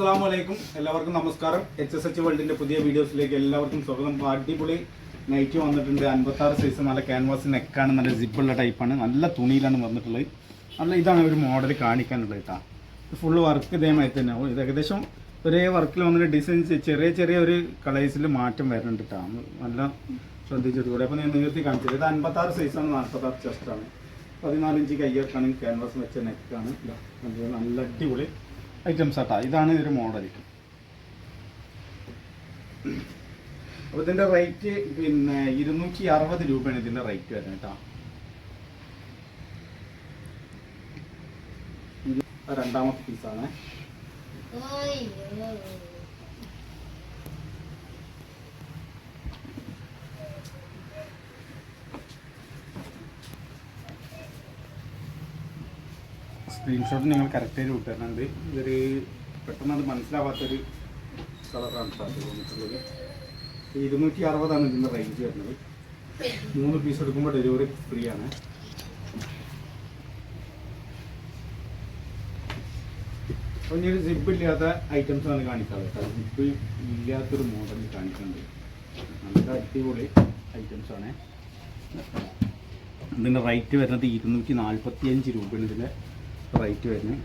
അസ്സാം വലൈക്കും എല്ലാവർക്കും നമസ്കാരം. എച്ച് എസ് എച്ച് വേൾഡിന്റെ പുതിയ വീഡിയോസിലേക്ക് എല്ലാവർക്കും സ്വാഗതം. അടിപൊളി നൈറ്റ് വന്നിട്ടുണ്ട്. അൻപത്തി ആറ് സൈസ് നല്ല ക്യാൻവാസ് നെക്കാണ് നല്ല സിപ്പുള്ള ടൈപ്പാണ് നല്ല തുണിയിലാണ് വന്നിട്ടുള്ളത്. നല്ല ഇതാണ് ഒരു മോഡൽ കാണിക്കാനുള്ളത് കേട്ടോ ഫുള്ള് വർക്ക് ഇതേമായി തന്നെ. ഇത് ഏകദേശം ഒരേ വർക്കിൽ വന്നിട്ട് ഡിസൈൻ ചെറിയ ചെറിയ ഒരു കളേഴ്സിൽ മാറ്റം വരുന്നുണ്ട് കേട്ടോ നല്ല ശ്രദ്ധിച്ചിട്ട് കൂടെ അപ്പോൾ ഞാൻ നിർത്തി കാണിച്ചത്. ഇത് അൻപത്തി ആറ് സൈസാണ് നാൽപ്പത്തി ആറ് ചെസ്റ്റാണ് പതിനാലിഞ്ച് കയ്യൊക്കെയാണ് ക്യാൻവാസ് വെച്ച നെക്കാണ് നല്ല അടിപൊളി. ഐറ്റംസ് ആട്ടാ. ഇതാണ് ഇതൊരു മോഡൽ അപ്പോൾ ഇതിന്റെ റേറ്റ് പിന്നെ ഇരുന്നൂറ്റി അറുപത് രൂപയാണ് ഇതിന്റെ റേറ്റ് വരുന്നത് കേട്ടോ രണ്ടാമത്തെ പീസാണ് സ്ക്രീൻഷോട്ട് നിങ്ങൾ കറക്റ്റായിട്ട് വിട്ടുതരുന്നുണ്ട് ഇതൊരു പെട്ടെന്ന് അത് മനസ്സിലാവാത്തൊരു കളറാണ് സാധ്യത തോന്നിയിട്ടുള്ളത് ഇരുന്നൂറ്റി അറുപതാണ് ഇതിന്റെ റേഞ്ച് വരുന്നത്. മൂന്ന് പീസ് എടുക്കുമ്പോൾ ഡെലിവറി ഫ്രീ ആണ്. അപ്പം ഞാൻ സിപ്പ് ഇല്ലാത്ത ഐറ്റംസ് ആണ് കാണിക്കാറ് കേട്ടോ സിപ്പ് ഇല്ലാത്തൊരു മോഡൽ കാണിക്കുന്നുണ്ട് നല്ല അടിപൊളി ഐറ്റംസ് ആണ്. ഇതിന്റെ റേറ്റ് വരുന്നത് ഇരുന്നൂറ്റി നാൽപ്പത്തി അഞ്ച് രൂപയാണ് ഇതിന്റെ റേറ്റ് വരുന്നത്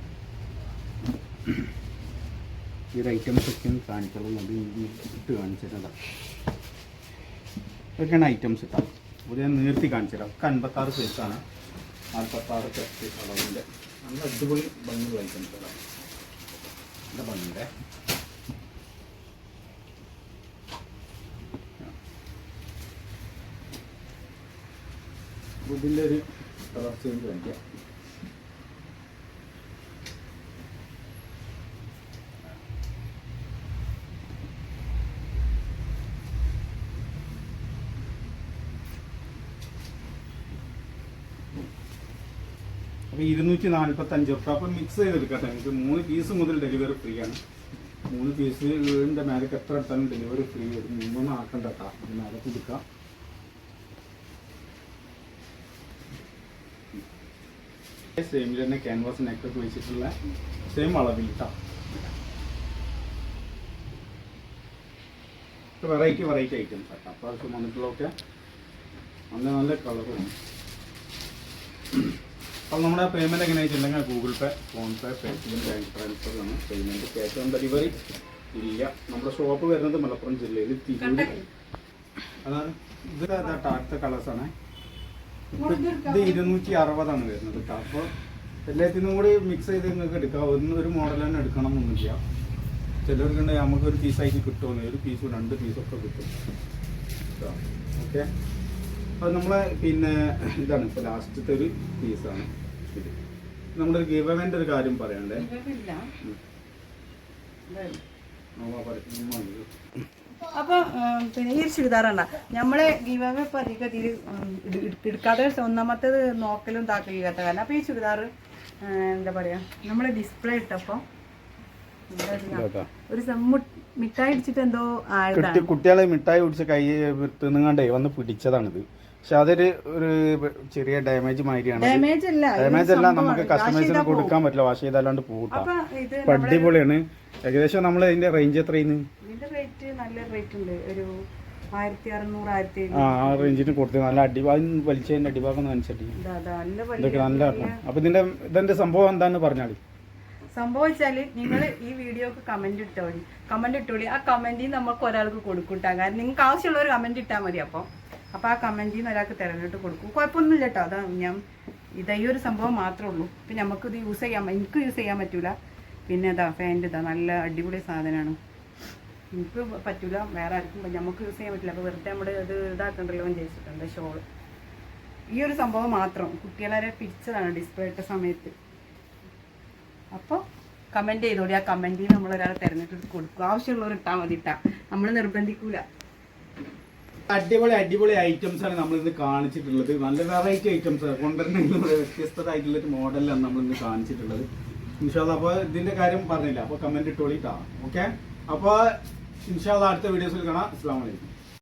ഈ ഒരു ഐറ്റംസ് ഒക്കെ ഒന്ന് കാണിക്കുള്ളൂ അത് ഇട്ട് കാണിച്ചിട്ടുണ്ട് ഇതൊക്കെയാണ് ഐറ്റംസ് ഇട്ടാ ഒരു ഞാൻ നീർത്തി കാണിച്ചുതരാം. ഒക്കെ അൻപത്താറ് സൈസാണ് നാൽപ്പത്താറ് ചെസ്റ്റ് അളവിന്റെ നല്ല അടിപൊളി ഭംഗിയുള്ള ഐറ്റംസ് ഇടാം നല്ല ഭംഗിയുടെ ഇതിന്റെ ഒരു കളർ ചേഞ്ച് കാണിക്കാം. അപ്പോൾ ഇരുന്നൂറ്റി നാൽപ്പത്തി അഞ്ച് റുപ്യ അപ്പോൾ മിക്സ് ചെയ്തെടുക്കട്ടെ. നിങ്ങൾക്ക് മൂന്ന് പീസ് മുതൽ ഡെലിവറി ഫ്രീ ആണ്. മൂന്ന് പീസ് വീടിന്റെ മേലേക്ക് എത്ര എടുത്താലും ഡെലിവറി ഫ്രീ വരും മൂന്നൊന്നും ആക്കണ്ട കേട്ടോ അതിന് മേലെ കൊടുക്കാം. സെയിമിൽ തന്നെ ക്യാൻവാസ് നെക്കൊക്കെ വെച്ചിട്ടുള്ള സെയിം അളവിൽ കേട്ടോ വെറൈറ്റി വെറൈറ്റി ഐറ്റംസ് കേട്ടോ അപ്രാവശ്യം വന്നിട്ടുള്ളതൊക്കെ നല്ല നല്ല കളറും അപ്പോൾ നമ്മുടെ പേയ്മെന്റ് എങ്ങനെ വെച്ചിട്ടുണ്ടെങ്കിൽ Google Pay PhonePe Paytm bank transfer ആണ് പേയ്മെന്റ് ക്യാഷ് ഓൺ ഡെലിവറി ഇല്ല. നമ്മുടെ ഷോപ്പ് വരുന്നത് മലപ്പുറം ജില്ലയിൽ തിരൂർ അതാണ്. ഇത് അടുത്ത കളേഴ്സാണ് ഇത് ഇരുന്നൂറ്റി അറുപതാണ് വരുന്നത് കേട്ടോ അപ്പോൾ എല്ലാത്തിനും കൂടി മിക്സ് ചെയ്ത് നിങ്ങൾക്ക് എടുക്കാം. ഒന്ന് ഒരു മോഡൽ തന്നെ എടുക്കണം എന്നൊന്നുമില്ല ചിലർക്കുണ്ടെങ്കിൽ നമുക്ക് ഒരു പീസായിട്ട് കിട്ടുമെന്ന്. ഒരു പീസും രണ്ട് പീസൊക്കെ കിട്ടും. ഓക്കെ അത് നമ്മളെ പിന്നെ ഇതാണ്. ഇപ്പോൾ ലാസ്റ്റത്തെ ഒരു പീസാണ് നമ്മുടെ ഗിവവന്റെ ഒരു കാര്യം പറയണ്ടേ. അപ്പൊ പിന്നെ ഈ ചുരിദാറാണ് നമ്മളെ ഗീവവേ ഇപ്പൊ അധികം ഇതിൽ എടുക്കാതെ ഒന്നാമത്തേത് നോക്കലും താക്കലും ചെയ്യാത്ത കാരണം. അപ്പൊ ഈ ചുരിദാർ എന്താ പറയാ നമ്മളെ ഡിസ്പ്ലേ ഇട്ടപ്പോ ഒരു മിഠായി അടിച്ചിട്ട് എന്തോ കുട്ടി കുട്ടികളെ മിഠായി കുടിച്ച് കൈ തിന്നുങ്ങാണ്ടേ വന്ന് പിടിച്ചതാണിത്. പക്ഷെ അതൊരു ഒരു ചെറിയ ഡാമേജ് മാതിരിയാണ്. ഡാമേജ് അല്ല ഡാമേജ് അല്ല നമുക്ക് കസ്റ്റമേഴ്സിന് കൊടുക്കാൻ പറ്റില്ല വാഷ് ചെയ്താലാണ്ട് പോകട്ടാ അപ്പൊ അടിപൊളിയാണ്. ഏകദേശം നമ്മൾ ഇതിന്റെ റേഞ്ച് എത്രയാണ് ഇതിന്റെ റേറ്റ് നല്ല റേറ്റ് ഉണ്ട്. ഒരു ആ ആ റേഞ്ചിന് കൊടുത്ത് നല്ല അടിഭാഗം വലിച്ചതിന്റെ അടിഭാഗം അനുസരിച്ച്. ഇതൊക്കെ നല്ല അപ്പൊ ഇതിന്റെ ഇതിന്റെ സംഭവം എന്താന്ന് പറഞ്ഞാൽ സംഭവിച്ചാൽ നിങ്ങൾ ഈ വീഡിയോക്ക് കമന്റ് ഇട്ടോളി. കമന്റ് ഇട്ടോളി. ആ കമന്റ് നമുക്ക് ഒരാൾക്ക് കൊടുക്കൂട്ടാ കാരണം നിങ്ങൾക്ക് ആവശ്യമുള്ള ഒരു കമന്റ് ഇട്ടാൽ മതി അപ്പം. അപ്പൊ ആ കമന്റിൽ നിന്ന് ഒരാൾക്ക് തിരഞ്ഞെടുത്ത് കൊടുക്കും. കുഴപ്പമൊന്നുമില്ല കേട്ടോ അതാ ഞാൻ ഇതാ ഈ ഒരു സംഭവം മാത്രമേ ഉള്ളൂ. പിന്നെ നമുക്ക് ഇത് യൂസ് ചെയ്യാൻ എനിക്ക് യൂസ് ചെയ്യാൻ പറ്റൂല. പിന്നെ ഇതാ ഫാന്റെ ഇതാ. നല്ല അടിപൊളി സാധനമാണ് എനിക്ക് പറ്റൂല. വേറെ ആർക്കും നമുക്ക് യൂസ് ചെയ്യാൻ പറ്റില്ല. അപ്പോൾ വെറുതെ നമ്മുടെ ഇത് ഇതാക്കണ്ടല്ലോ എന്ന് ചോദിച്ചിട്ടുണ്ട് ഷോൾ ഈ ഒരു സംഭവം മാത്രം. കുട്ടികളെ പിരിച്ചതാണ് ഡിസ്പ്ലേ ഇട്ട സമയത്ത്. അപ്പോൾ കമന്റ് ചെയ്തോടി ആ കമന്റിൽ നമ്മൾ ഒരാളെ തിരഞ്ഞെടുത്ത് കൊടുക്കും. ആവശ്യമുള്ളവർ ഇട്ടാൽ മതി ഇട്ടാ നമ്മൾ നിർബന്ധിക്കൂല. അടിപൊളി അടിപൊളി ഐറ്റംസ് ആണ് നമ്മൾ ഇന്ന് കാണിച്ചിട്ടുള്ളത്. നല്ല വെറൈറ്റി ഐറ്റംസ് കൊണ്ടുവരുന്ന വ്യത്യസ്തമായിട്ടുള്ള ഒരു മോഡലാണ് നമ്മൾ ഇന്ന് കാണിച്ചിട്ടുള്ളത്. ഇൻഷാല്ല അപ്പോൾ ഇതിന്റെ കാര്യം പറഞ്ഞില്ല. അപ്പോൾ കമന്റ് ഇട്ടോളിട്ടാ ഓക്കെ അപ്പോൾ ഇൻഷാല്ല അടുത്ത വീഡിയോസിൽ കാണാം. അസ്സാം വലൈക്കും